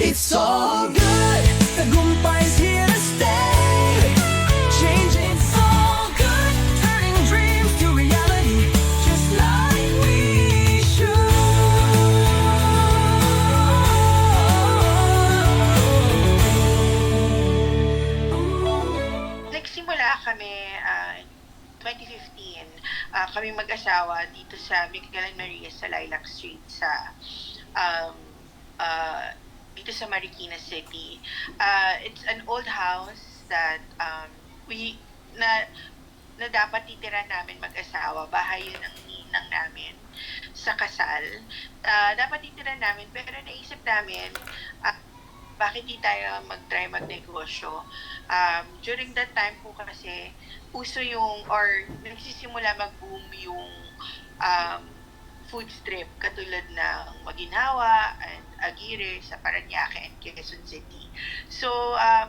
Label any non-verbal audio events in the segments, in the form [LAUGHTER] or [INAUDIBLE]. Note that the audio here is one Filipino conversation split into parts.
It's all good. Tagumpay's here to stay. Changing it's all good. Turning dreams to reality. Just like we should. Nagsimula kami ah, 2015, ah, kami mag-asawa dito sa Miguel and Maria sa Lilac Street sa um, ah, dito sa Marikina City. Ah, it's an old house that um, we na na dapat titira namin mag-asawa. Bahay yun ang ninang namin sa kasal. Ah, dapat titira namin pero naisip namin ah, bakit di tayo mag-try magnegosyo. Um, during that time po kasi, uso yung, or nagsisimula mag-boom yung um, food strip, katulad ng Maginhawa and Aguirre sa Paranaque and Quezon City. So, um,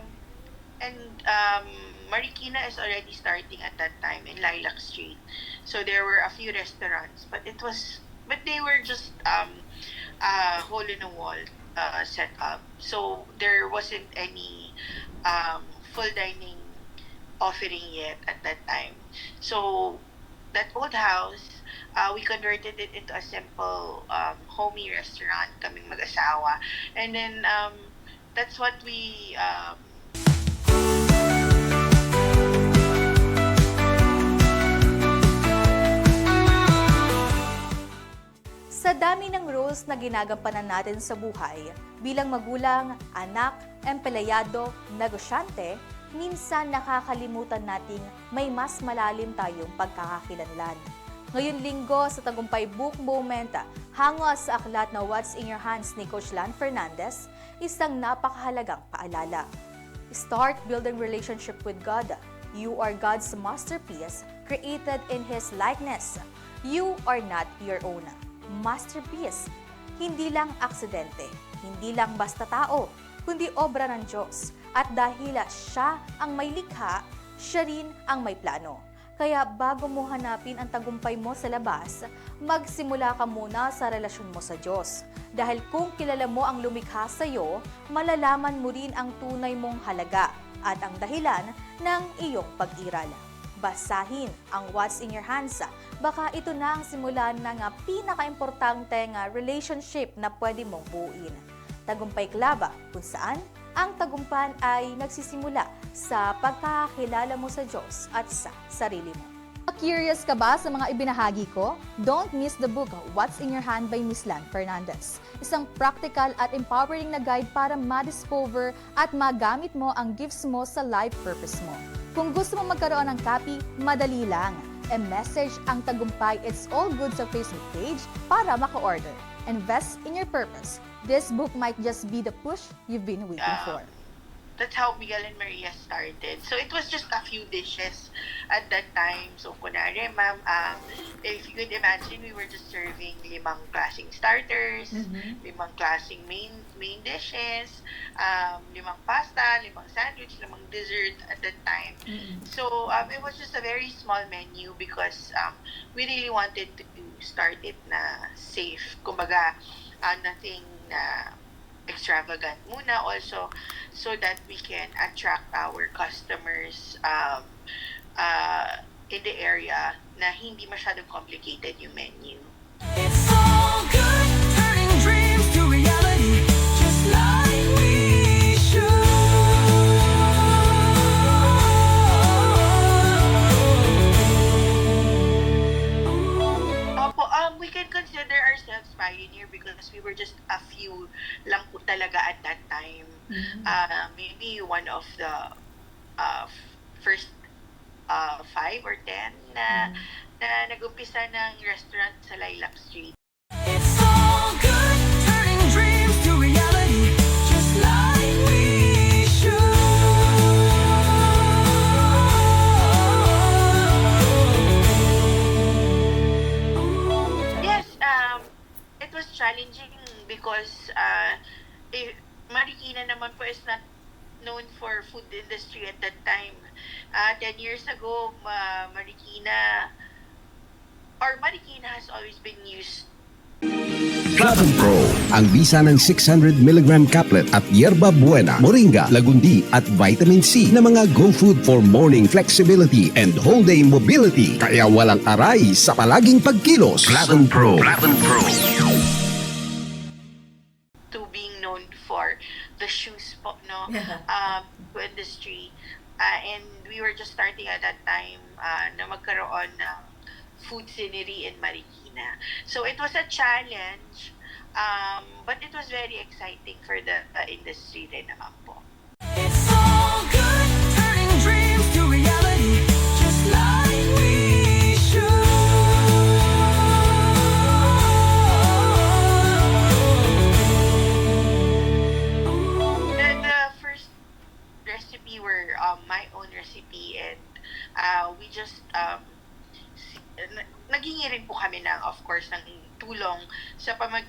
and um, Marikina is already starting at that time in Lilac Street. So there were a few restaurants, but it was, but they were just um, uh, hole in a wall uh, set up. So there wasn't any um, full dining offering yet at that time. So that old house, uh, we converted it into a simple um, homey restaurant, kaming mag-asawa. And then um, that's what we um, Sa dami ng roles na ginagampanan natin sa buhay, bilang magulang, anak, empleyado, negosyante, minsan nakakalimutan nating may mas malalim tayong pagkakakilanlan. Ngayon linggo sa Tagumpay Book Moment, hango sa aklat na What's in Your Hands ni Coach Lan Fernandez, isang napakahalagang paalala. Start building relationship with God. You are God's masterpiece, created in His likeness. You are not your own. Masterpiece. Hindi lang aksidente, hindi lang basta tao, kundi obra ng Diyos. At dahil siya ang may likha, siya rin ang may plano. Kaya bago mo hanapin ang tagumpay mo sa labas, magsimula ka muna sa relasyon mo sa Diyos. Dahil kung kilala mo ang lumikha sa iyo, malalaman mo rin ang tunay mong halaga at ang dahilan ng iyong pag-iral. Basahin ang What's in Your Hands. Baka ito na ang simulan ng ah, pinaka-importanteng ah, relationship na pwede mong buuin. Tagumpay Klaba, kung saan ang tagumpan ay nagsisimula sa pagkakakilala mo sa Diyos at sa sarili mo. Curious ka ba sa mga ibinahagi ko? Don't miss the book What's in Your Hand by Miss Lan Fernandez. Isang practical at empowering na guide para ma-discover at magamit mo ang gifts mo sa life purpose mo. Kung gusto mo magkaroon ng copy, madali lang. E-message ang tagumpay It's All Good sa Facebook page para maka-order. Invest in your purpose. This book might just be the push you've been waiting Yeah. for. That's how Miguel and Maria started. So it was just a few dishes at that time. So kunwari, ma'am, um, if you could imagine, we were just serving limang klaseng starters, limang klaseng main main dishes, um, limang pasta, limang sandwich, limang dessert at that time. So um, it was just a very small menu because um, we really wanted to start it na safe. Kumbaga, uh, nothing na extravagant muna also so that we can attract our customers um, uh, in the area na hindi masyadong complicated yung menu. It's all good. Consider ourselves pioneer because we were just a few lang po talaga at that time. Uh, maybe one of the uh, first uh, five or ten na, na nag-umpisa ng restaurant sa Lilac Street. Challenging because uh, eh, Marikina naman po is not known for food industry at that time. Uh, 10 years ago, ma Marikina or Marikina has always been used Platinum Pro, ang bisa ng 600mg caplet at yerba buena, moringa, lagundi at vitamin C na mga go food for morning flexibility and whole day mobility. Kaya walang aray sa palaging pagkilos. Platinum Pro. Platinum Pro. [LAUGHS] um, industry. Uh, and we were just starting at that time uh, na magkaroon ng food scenery in Marikina. So it was a challenge, um, but it was very exciting for the uh, industry rin naman po. It's all good,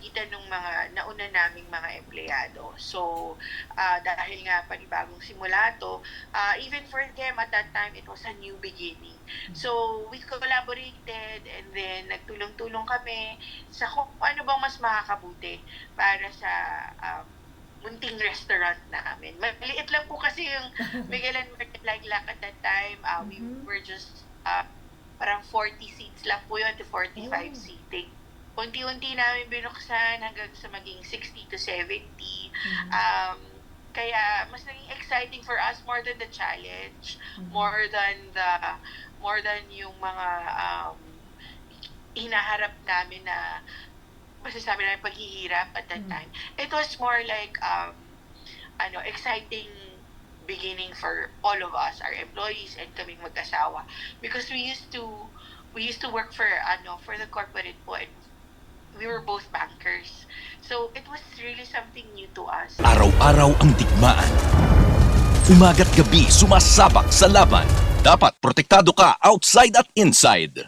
sa pamagitan ng mga nauna naming mga empleyado. So, uh, dahil nga panibagong simula to, uh, even for them at that time, it was a new beginning. So, we collaborated and then nagtulong-tulong kami sa kung ano bang mas makakabuti para sa um, munting restaurant namin. Maliit lang po kasi yung [LAUGHS] Miguel and Market Lilac at that time. Uh, We were just uh, parang 40 seats lang po yun to 45 Oh. seating. Unti-unti namin binuksan hanggang sa maging 60 to 70. Um, kaya mas naging exciting for us more than the challenge, more than the more than yung mga um, hinaharap namin na masasabi namin paghihirap at that time. It was more like um, ano, exciting beginning for all of us, our employees and kaming mag-asawa. Because we used to we used to work for ano for the corporate po and we were both bankers. So it was really something new to us. Araw-araw ang digmaan. Umaga't gabi sumasabak sa laban. Dapat protektado ka outside at inside.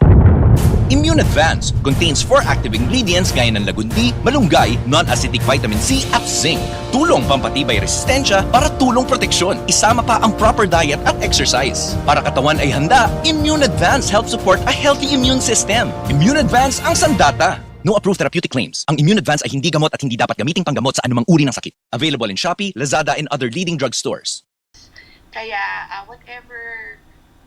Immune Advance contains four active ingredients gaya ng lagundi, malunggay, non-acidic vitamin C at zinc. Tulong pampatibay resistensya para tulong proteksyon. Isama pa ang proper diet at exercise. Para katawan ay handa, Immune Advance helps support a healthy immune system. Immune Advance ang sandata. No approved therapeutic claims. Ang Immune Advance ay hindi gamot at hindi dapat gamiting panggamot sa anumang uri ng sakit. Available in Shopee, Lazada, and other leading drugstores. Kaya uh, whatever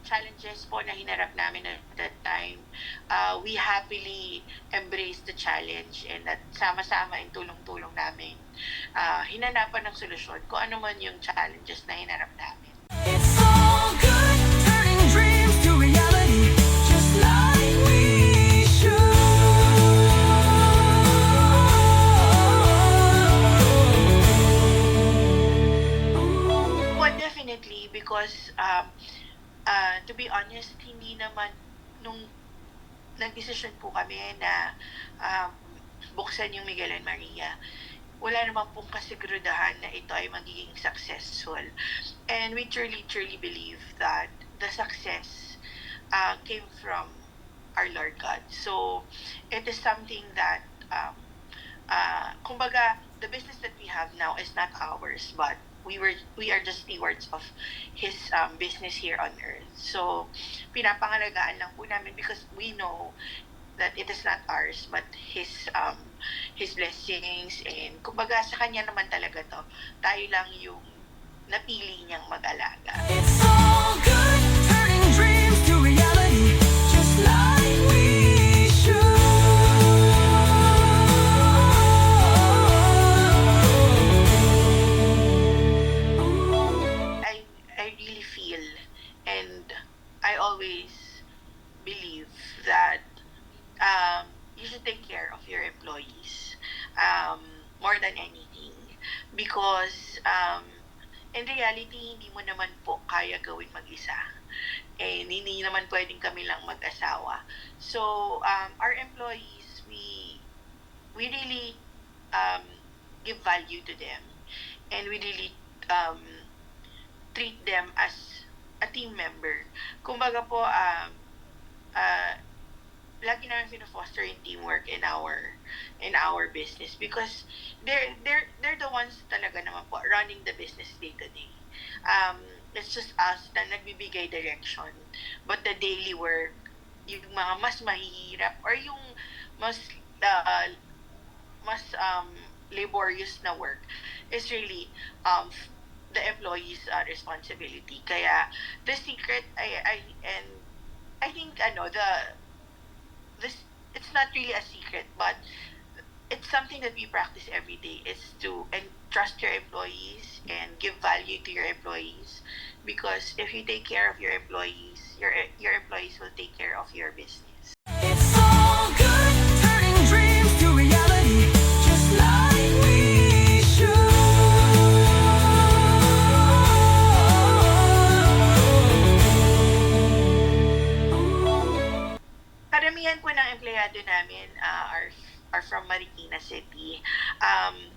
challenges po na hinarap namin at that time, uh, we happily embraced the challenge and at sama-sama in tulong-tulong namin, uh, hinanapan ng solusyon kung ano man yung challenges na hinarap namin. Because um, uh, to be honest, hindi naman nung nagdesisyon po kami na um, buksan yung Miguel and Maria, wala naman pong kasigurudahan na ito ay magiging successful. And we truly, truly believe that the success uh, came from our Lord God. So, it is something that, um, uh, kumbaga, the business that we have now is not ours, but we were we are just stewards of his um, business here on earth. So, pinapangalagaan lang po namin because we know that it is not ours but his um his blessings and kumbaga sa kanya naman talaga to tayo lang yung napili niyang mag-alaga It's all we really um, give value to them and we really um, treat them as a team member. Kumbaga po, um, uh, lagi namin fino-foster yung teamwork in our in our business because they're they're they're the ones talaga naman po running the business day to day. Um, it's just us na nagbibigay direction. But the daily work, yung mga mas mahihirap or yung mas uh, mas um, laborious na work is really um, the employee's uh, responsibility. Kaya the secret, I, I and I think ano the this it's not really a secret, but it's something that we practice every day is to and trust your employees and give value to your employees because if you take care of your employees your your employees will take care of your business karamihan po ng empleyado namin uh, are are from Marikina City. Um,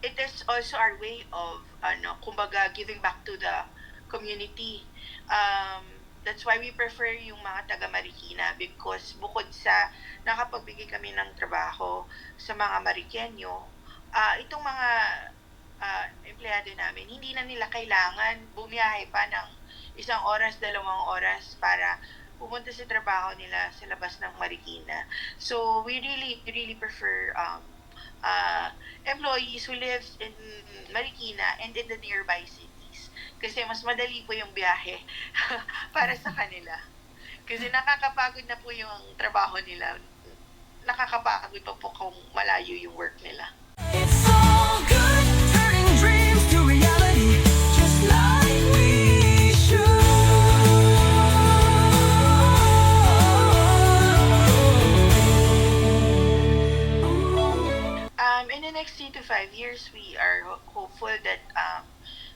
it is also our way of ano, kumbaga giving back to the community. Um, that's why we prefer yung mga taga Marikina because bukod sa nakapagbigay kami ng trabaho sa mga Marikenyo, ah itong mga ah, empleyado namin, hindi na nila kailangan bumiyahe pa ng isang oras, dalawang oras para pumunta sa trabaho nila sa labas ng Marikina. So, we really, really prefer um, uh, employees who live in Marikina and in the nearby cities. Kasi mas madali po yung biyahe [LAUGHS] para sa kanila. Kasi nakakapagod na po yung trabaho nila. Nakakapagod pa po kung malayo yung work nila. Next three to five years, we are ho- hopeful that um,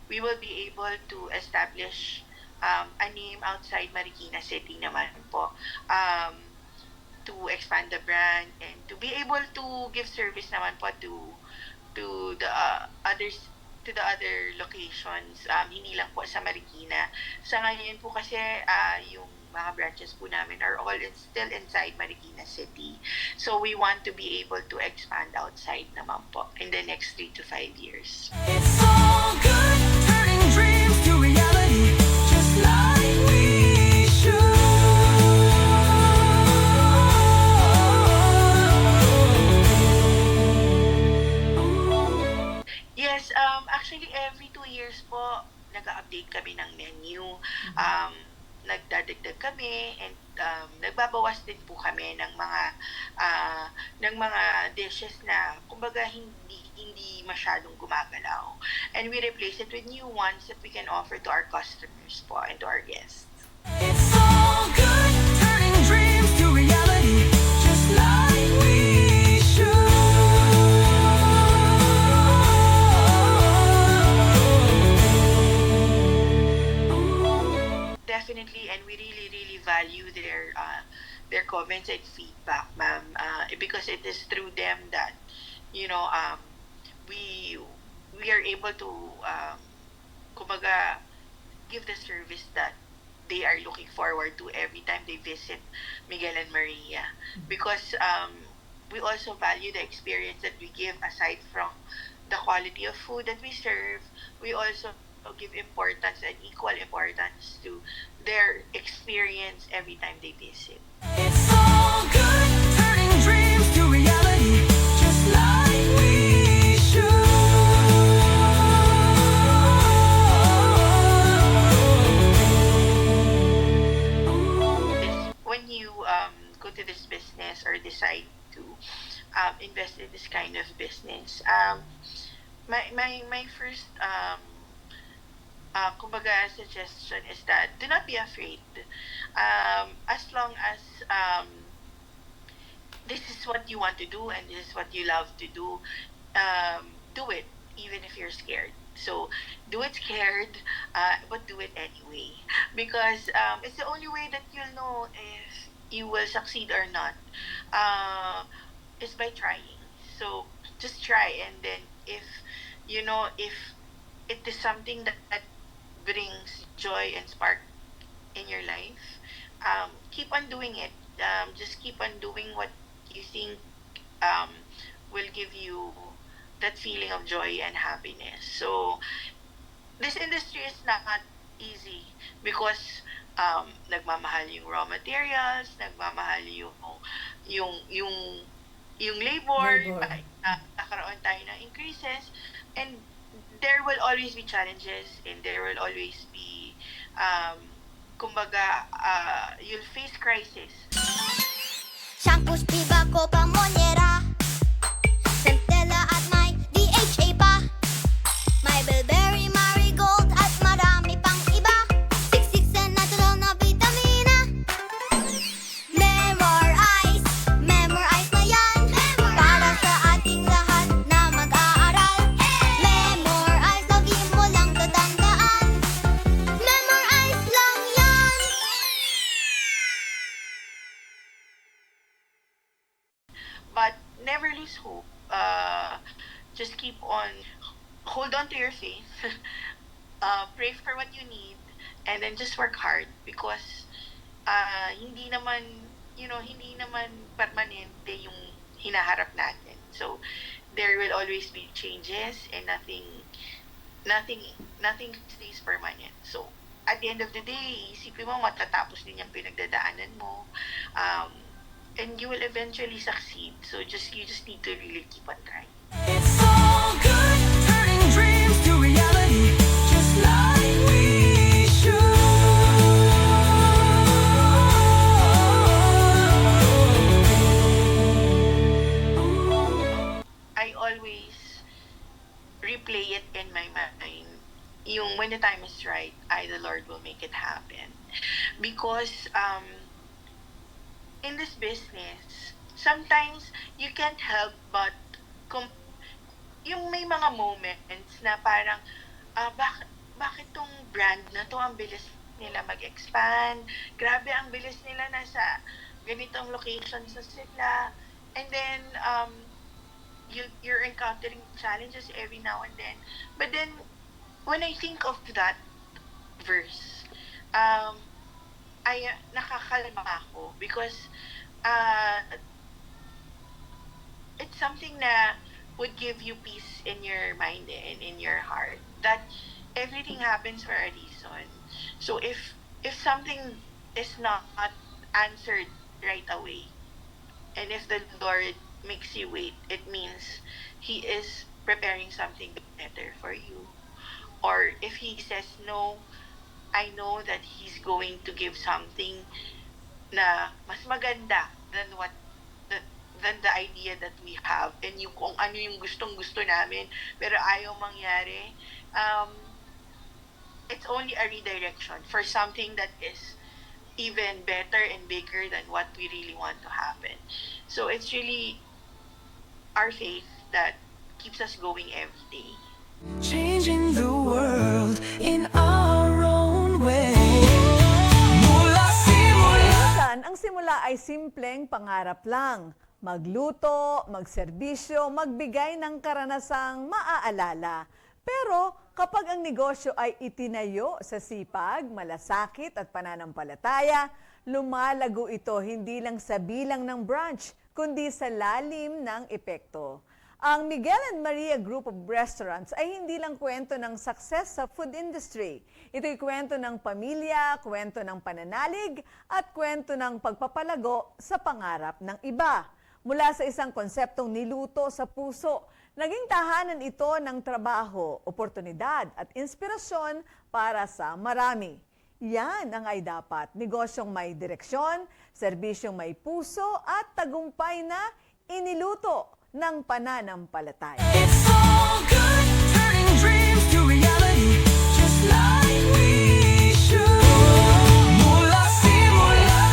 we will be able to establish um, a name outside Marikina City naman po. Um, to expand the brand and to be able to give service naman po to to the uh, others to the other locations um, hindi lang po sa Marikina sa ngayon po kasi ah, yung mga branches po namin are all in, still inside Marikina City so we want to be able to expand outside naman po in the next 3 to 5 years It's all good, turning dreams to reality, just like we should. Yes, um, actually every two years po, nag-update kami ng menu. Um, nagdadagdag kami and um, nagbabawas din po kami ng mga ah, ng mga dishes na kumbaga hindi hindi masyadong gumagalaw. And we replace it with new ones that we can offer to our customers po and to our guests. It's all good, turning dreams to reality, just like we should. Definitely, and we really value their uh, their comments and feedback, ma'am, uh, because it is through them that you know um, we we are able to um, kumbaga give the service that they are looking forward to every time they visit Miguel and Maria. Because um, we also value the experience that we give aside from the quality of food that we serve. We also give importance and equal importance to their experience every time they visit It's all good, turning dreams to reality, just like we should. when you um, go to this business or decide to um, invest in this kind of business, um, my, my, my first um, uh, kumbaga suggestion is that do not be afraid. Um, as long as um, this is what you want to do and this is what you love to do, um, do it even if you're scared. So do it scared, uh, but do it anyway because um, it's the only way that you'll know if you will succeed or not. Uh, is by trying. So just try, and then if you know if it is something that, that brings joy and spark in your life, um, keep on doing it. Um, just keep on doing what you think um, will give you that feeling of joy and happiness. So this industry is not easy because um, nagmamahal yung raw materials, nagmamahal yung yung yung yung labor, Labor. uh, magkakaroon tayo ng increases and there will always be challenges and there will always be um, kumbaga uh, you'll face crisis. Shampoos, Viva, Copa, Monera hold on to your faith. [LAUGHS] uh, pray for what you need, and then just work hard because uh, hindi naman, you know, hindi naman permanente yung hinaharap natin. So there will always be changes, and nothing, nothing, nothing stays permanent. So at the end of the day, isipin mo matatapos din yung pinagdadaanan mo. Um, and you will eventually succeed. So just you just need to really keep on trying. It's all good, when the time is right, I, the Lord, will make it happen. Because um, in this business, sometimes you can't help but com- yung may mga moments na parang ah bakit bakit tong brand na to ang bilis nila mag-expand grabe ang bilis nila nasa ganitong locations na sila and then um you you're encountering challenges every now and then but then when I think of that verse um ay nakakalma ako because uh, it's something na would give you peace in your mind and in your heart that everything happens for a reason. So if if something is not answered right away and if the lord makes you wait it means he is preparing something better for you or if he says no i know that he's going to give something na mas maganda than what than the idea that we have. And yung kung ano yung gustong gusto namin pero ayaw mangyari um, it's only a redirection for something that is even better and bigger than what we really want to happen. So it's really our faith that keeps us going every day world in our own way. Mula simula. Minsan, ang simula ay simpleng pangarap lang. Magluto, magserbisyo, magbigay ng karanasang maaalala. Pero kapag ang negosyo ay itinayo sa sipag, malasakit at pananampalataya, lumalago ito hindi lang sa bilang ng branch, kundi sa lalim ng epekto. Ang Miguel and Maria Group of Restaurants ay hindi lang kwento ng success sa food industry. Ito'y kwento ng pamilya, kwento ng pananalig, at kwento ng pagpapalago sa pangarap ng iba. Mula sa isang konseptong niluto sa puso, naging tahanan ito ng trabaho, oportunidad at inspirasyon para sa marami. Yan ang ay dapat. Negosyong may direksyon, serbisyong may puso at tagumpay na iniluto ng pananampalataya. It's all good, turning dreams to reality, just like we should. Mula simula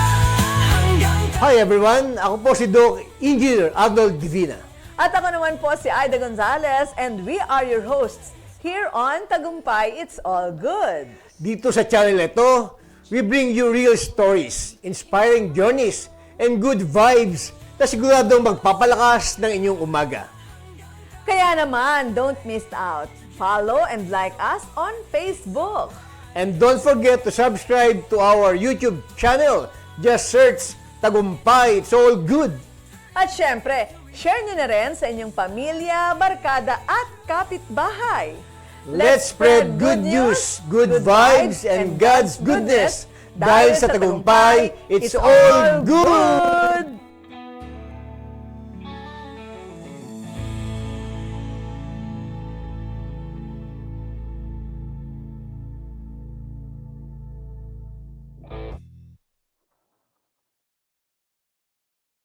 hanggang Hi everyone, ako po si Doc Engineer Arnold Divina. At ako naman po si Aida Gonzalez and we are your hosts here on Tagumpay It's All Good. Dito sa channel ito, we bring you real stories, inspiring journeys, and good vibes na siguradong magpapalakas ng inyong umaga. Kaya naman, don't miss out. Follow and like us on Facebook. And don't forget to subscribe to our YouTube channel. Just search Tagumpay, It's All Good. At syempre, share nyo na rin sa inyong pamilya, barkada at kapitbahay. Let's spread good news, good vibes, and God's goodness. Dahil sa Tagumpay, it's all good!